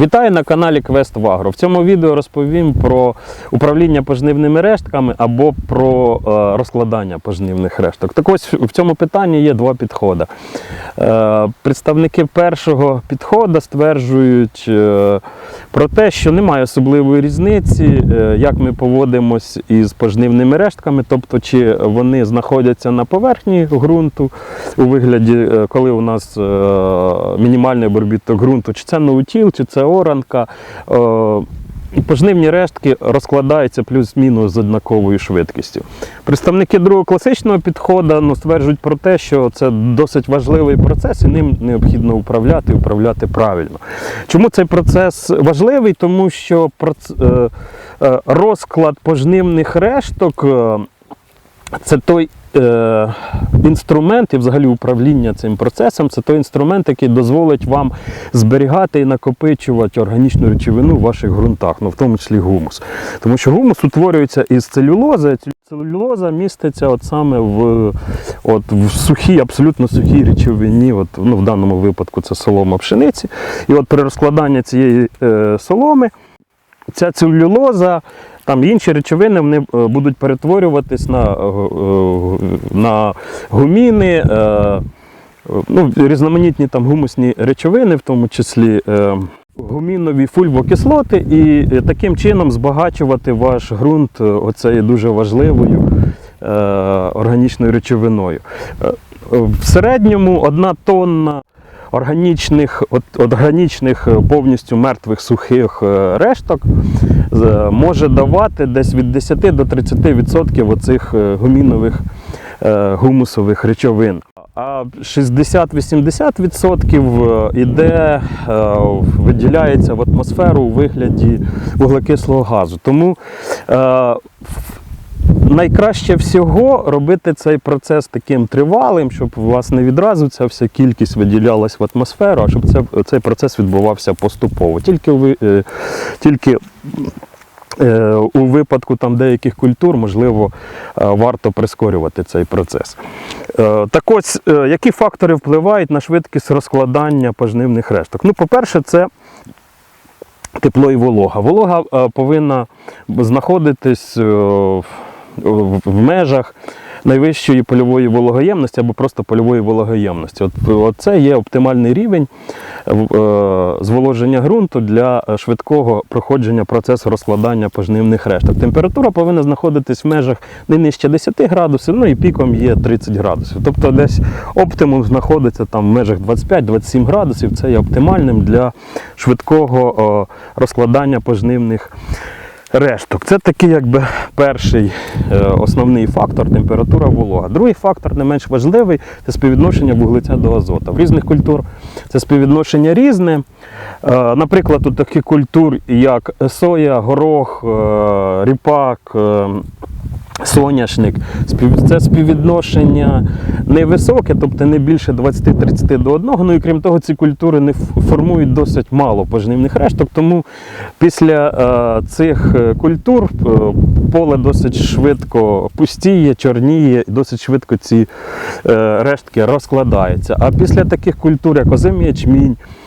Вітаю на каналі Квест Вагро. В цьому відео розповім про управління пожнивними рештками або про е, розкладання пожнивних решток. Так ось в цьому питанні є два підходи. Е, представники першого підходу стверджують е, про те, що немає особливої різниці, як ми поводимось із пожнивними рештками, тобто чи вони знаходяться на поверхні ґрунту у вигляді, коли у нас мінімальний обробіток ґрунту, чи це ноутіл, чи це оранка. Е, Пожнивні рештки розкладаються плюс-мінус з однаковою швидкістю. Представники другого класичного підходу ну, стверджують про те, що це досить важливий процес і ним необхідно управляти і управляти правильно. Чому цей процес важливий? Тому що е, е, розклад пожнивних решток це той е, інструмент і взагалі управління цим процесом, це той інструмент, який дозволить вам зберігати і накопичувати органічну речовину в ваших ґрунтах, ну в тому числі гумус. Тому що гумус утворюється із целюлози, целюлоза міститься от саме в, от, в сухій, абсолютно сухій речовині, от, ну, в даному випадку це солома пшениці. І от при розкладанні цієї е, соломи ця целюлоза, там інші речовини вони е, будуть перетворюватись на, е, е, на гуміни, ну, різноманітні там гумусні речовини, в тому числі. Гумінові фульвокислоти, і таким чином збагачувати ваш ґрунт оцею дуже важливою органічною речовиною. В середньому одна тонна органічних, от, органічних е, повністю мертвих сухих е, решток може давати десь від 10 до 30% оцих е, гумінових гумусових речовин. А 60-80% іде, виділяється в атмосферу у вигляді вуглекислого газу. Тому найкраще всього робити цей процес таким тривалим, щоб у вас не відразу ця вся кількість виділялась в атмосферу, а щоб це, цей процес відбувався поступово. Тільки, ви, е, тільки е, у випадку там деяких культур, можливо, е, варто прискорювати цей процес. Е, Так ось, е, які фактори впливають на швидкість розкладання пожнивних решток? Ну, по-перше, це тепло і волога. Волога е, повинна знаходитись е, в- межах найвищої польової вологоємності або просто польової вологоємності. От, це є оптимальний рівень е, зволоження ґрунту для е, швидкого проходження процесу розкладання пожнивних решток. Температура повинна знаходитись в межах не нижче 10 градусів, ну і піком є 30 градусів. Тобто десь оптимум знаходиться там в межах 25-27 градусів. Це є оптимальним для швидкого е, розкладання пожнивних. Це такий якби перший е, основний фактор температура волога. Другий фактор, не менш важливий, це співвідношення вуглеця до азота. В різних культур це співвідношення різне. Е, Наприклад, у таких культур, як соя, горох, е, ріпак. Соняшник, це співвідношення невисоке, тобто не більше 20-30 до 1. Ну і крім того, ці культури не формують досить мало пожнивних решток. Тому після е, цих е, культур е, поле досить швидко пустіє, чорніє, досить швидко ці рештки розкладаються. А після таких культур, як озимий ячмінь, е,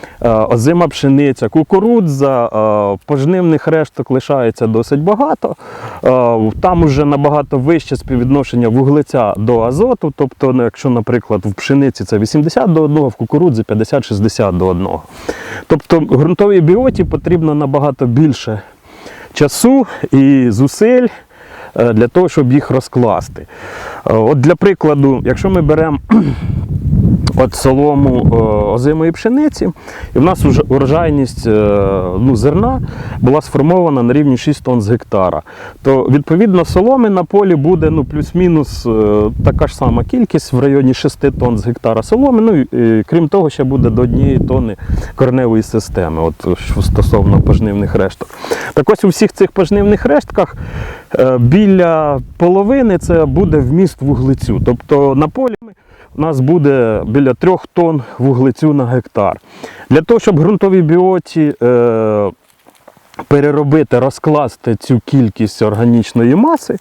озима пшениця, кукурудза, е, пожнивних решток лишається досить багато. Е, Там уже набагато вище співвідношення вуглеця до азоту. Тобто, ну, якщо, наприклад, в пшениці це 80 до 1, в кукурудзі 50-60 до 1. Тобто ґрунтовій біоті потрібно набагато більше часу і зусиль е, для того, щоб їх розкласти. Е, От для прикладу, якщо ми беремо от солому е, озимої пшениці, і в нас урожайність е, ну, зерна була сформована на рівні 6 тонн з гектара. То відповідно соломи на полі буде ну, плюс-мінус е, така ж сама кількість в районі 6 тонн з гектара соломи. Ну і крім того, ще буде до однієї тонни кореневої системи, от стосовно пожнивних решток. Так ось у всіх цих пожнивних рештках біля половини це буде вміст вуглецю. Тобто на полі у нас буде біля 3 тонн вуглецю на гектар. Для того, щоб ґрунтові біоті е, переробити, розкласти цю кількість органічної маси,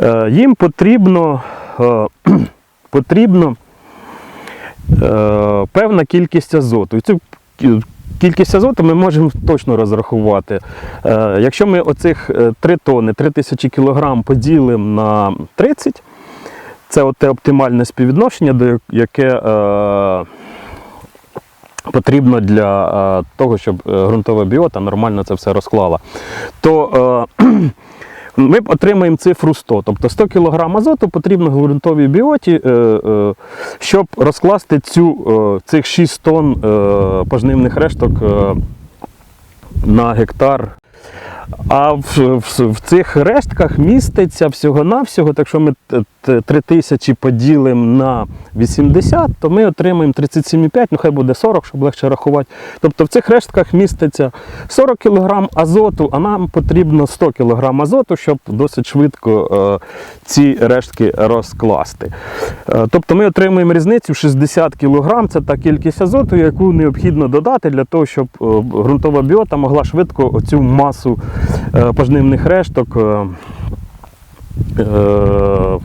е, їм потрібно, е, потрібно е, певна кількість азоту. І цю Кількість азоту ми можемо точно розрахувати. Е, якщо ми оцих е, 3 тонни, 3000 кг поділимо на 30, це от те оптимальне співвідношення, яке е, потрібно для е, того, щоб е, ґрунтова біота нормально це все розклала. То е, ми отримаємо цифру 100. Тобто 100 кг азоту потрібно ґрунтовій біоті, е, е, щоб розкласти цю, е, цих 6 тонн е, пожнивних решток е, на гектар. А в, в, в цих рештках міститься всього-навсього, так що ми т- т- 3000 поділимо на 80, то ми отримаємо 37,5, ну хай буде 40, щоб легше рахувати. Тобто в цих рештках міститься 40 кг азоту, а нам потрібно 100 кг азоту, щоб досить швидко е, ці рештки розкласти. Е, тобто ми отримуємо різницю 60 кг, це та кількість азоту, яку необхідно додати для того, щоб е, ґрунтова біота могла швидко оцю масу е, пожнивних решток е, е,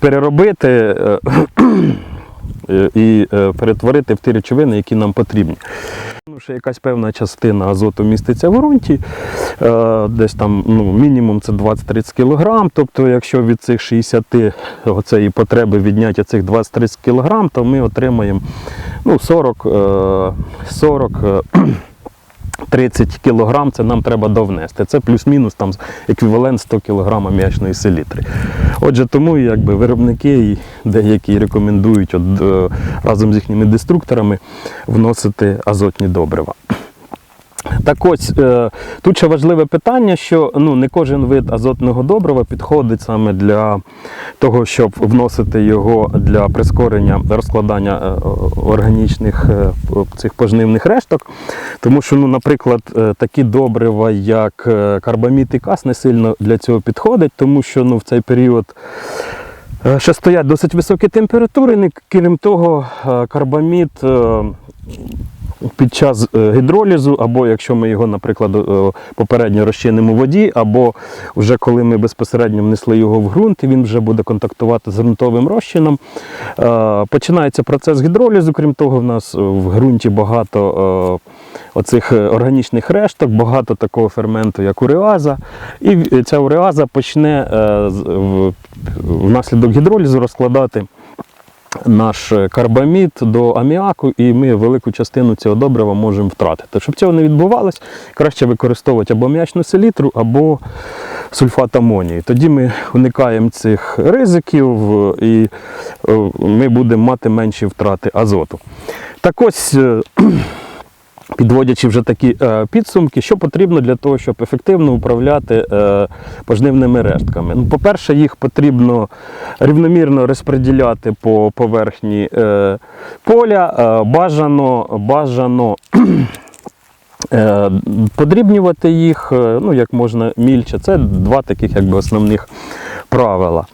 переробити е, е, і е, перетворити в ті речовини, які нам потрібні. Ну, ще якась певна частина азоту міститься в ґрунті, е, десь там ну, мінімум це 20-30 кг. Тобто, якщо від цих 60 оцеї потреби відняти цих 20-30 кг, то ми отримаємо ну, 40, е, 40 е, 30 кг це нам треба довнести. Це плюс-мінус там еквівалент 100 кг м'ячної селітри. Отже, тому якби виробники деякі рекомендують от, е, разом з їхніми деструкторами вносити азотні добрива. Так ось е, тут ще важливе питання, що ну, не кожен вид азотного добрива підходить саме для того, щоб вносити його для прискорення розкладання е, органічних е, цих пожнивних решток. Тому що, ну, наприклад, такі добрива, як карбамід і кас, не сильно для цього підходить, тому що ну, в цей період. Ще стоять досить високі температури, крім того, карбамід під час е, гідролізу, або якщо ми його, наприклад, е, попередньо розчинимо у воді, або вже коли ми безпосередньо внесли його в ґрунт, і він вже буде контактувати з ґрунтовим розчином. е, Починається процес гідролізу. Крім того, в нас в ґрунті багато оцих органічних решток, багато такого ферменту, як уреаза. І ця уреаза почне в- внаслідок гідролізу розкладати наш е, карбамід до аміаку, і ми велику частину цього добрива можемо втратити. Щоб цього не відбувалось, краще використовувати або м'ячну селітру, або сульфат амонії. Тоді ми уникаємо цих ризиків е, і е, ми будемо мати менші втрати азоту. Так ось. Підводячи вже такі е, підсумки, що потрібно для того, щоб ефективно управляти е, пожнивними рештками. Ну, по-перше, їх потрібно рівномірно розподіляти по поверхні е, поля, е, бажано, бажано е, подрібнювати їх е, ну, як можна мільче. Це два таких якби, основних правила.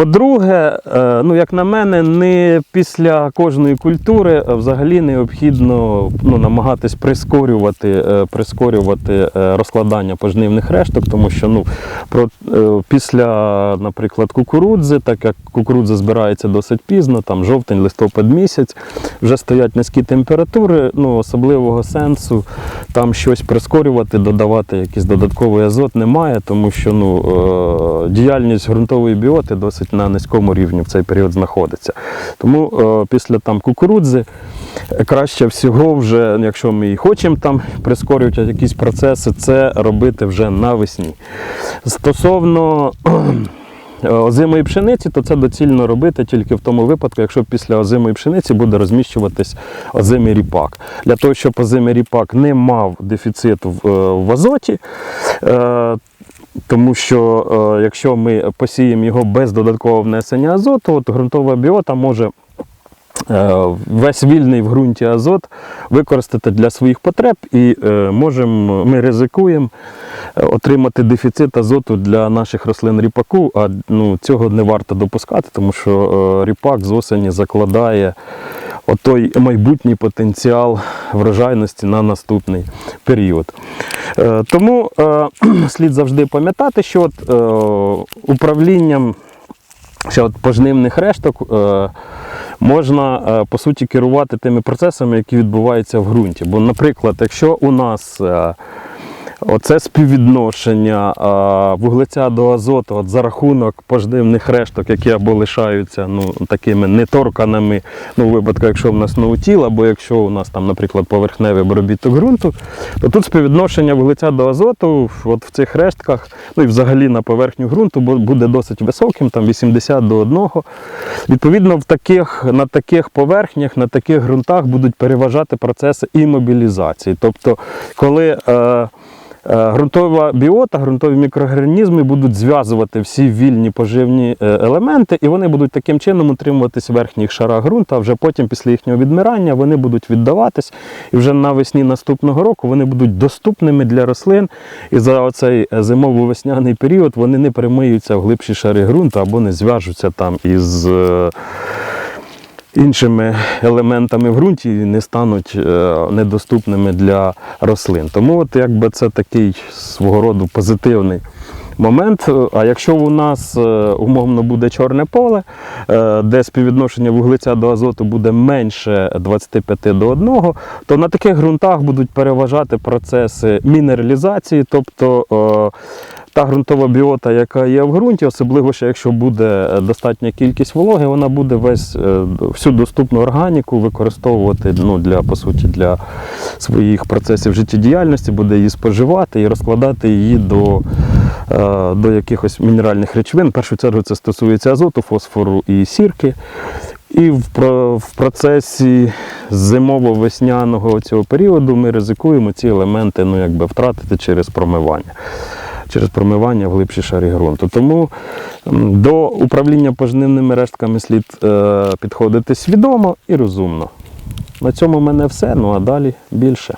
По-друге, е, ну як на мене, не після кожної культури е, взагалі необхідно ну, намагатись прискорювати, е, прискорювати розкладання пожнивних решток, тому що ну, про, після, наприклад, кукурудзи, так як кукурудза збирається досить пізно, там жовтень, листопад місяць, вже стоять низькі температури, ну, особливого сенсу там щось прискорювати, додавати якийсь додатковий азот немає, тому що ну, діяльність ґрунтової біоти досить на низькому рівні в цей період знаходиться. Тому е, після там, кукурудзи е, краще всього, вже, якщо ми і хочемо там прискорювати якісь процеси, це робити вже навесні. Стосовно е, озимої пшениці, то це доцільно робити тільки в тому випадку, якщо після озимої пшениці буде розміщуватись озимий ріпак. Для того, щоб озимий ріпак не мав дефіциту в, азоті, тому що е, якщо ми посіємо його без додаткового внесення азоту, то ґрунтова біота може е, весь вільний в ґрунті азот використати для своїх потреб і е, можемо, ми ризикуємо отримати дефіцит азоту для наших рослин ріпаку, а ну, цього не варто допускати, тому що ріпак з осені закладає отой майбутній потенціал врожайності на наступний період. Е, Тому е, слід завжди пам'ятати, що от, е, управлінням ще от пожнивних решток можна по суті керувати тими процесами, які відбуваються в ґрунті. Бо, наприклад, якщо у нас Оце співвідношення вуглеця до азоту от за рахунок пождивних решток, які або лишаються ну, такими неторканими, ну, у випадку, якщо в нас ноутіл, або якщо у нас там, наприклад, поверхневий обробіток ґрунту, то тут співвідношення вуглеця до азоту от в цих рештках, ну і взагалі на поверхню ґрунту буде досить високим, там 80 до 1. Відповідно, в таких, на таких поверхнях, на таких ґрунтах будуть переважати процеси імобілізації. Тобто, коли е, Е, Ґрунтова біота, ґрунтові мікроорганізми будуть зв'язувати всі вільні поживні е, елементи, і вони будуть таким чином утримуватись в верхніх шарах ґрунту, а вже потім, після їхнього відмирання, вони будуть віддаватись, і вже навесні наступного року вони будуть доступними для рослин. І за оцей е, зимово-весняний період вони не перемиються в глибші шари ґрунту або не зв'яжуться там із. Іншими елементами в ґрунті не стануть е, недоступними для рослин. Тому от якби це такий свого роду позитивний. Момент, а якщо у нас е, умовно буде чорне поле, е, де співвідношення вуглеця до азоту буде менше 25 до 1, то на таких ґрунтах будуть переважати процеси мінералізації, тобто та ґрунтова біота, яка є в ґрунті, особливо ще якщо буде е, достатня кількість вологи, вона буде весь е, всю доступну органіку використовувати ну, для, по суті, для своїх процесів життєдіяльності, буде її споживати і розкладати її до, е, до якихось мінеральних речовин. В першу чергу це стосується азоту, фосфору і сірки. І в, процесі зимово-весняного цього періоду ми ризикуємо ці елементи ну, якби, втратити через промивання. Через промивання в глибші шари ґрунту. Тому до управління пожнивними рештками слід е, підходити свідомо і розумно. На цьому в мене все, ну а далі більше.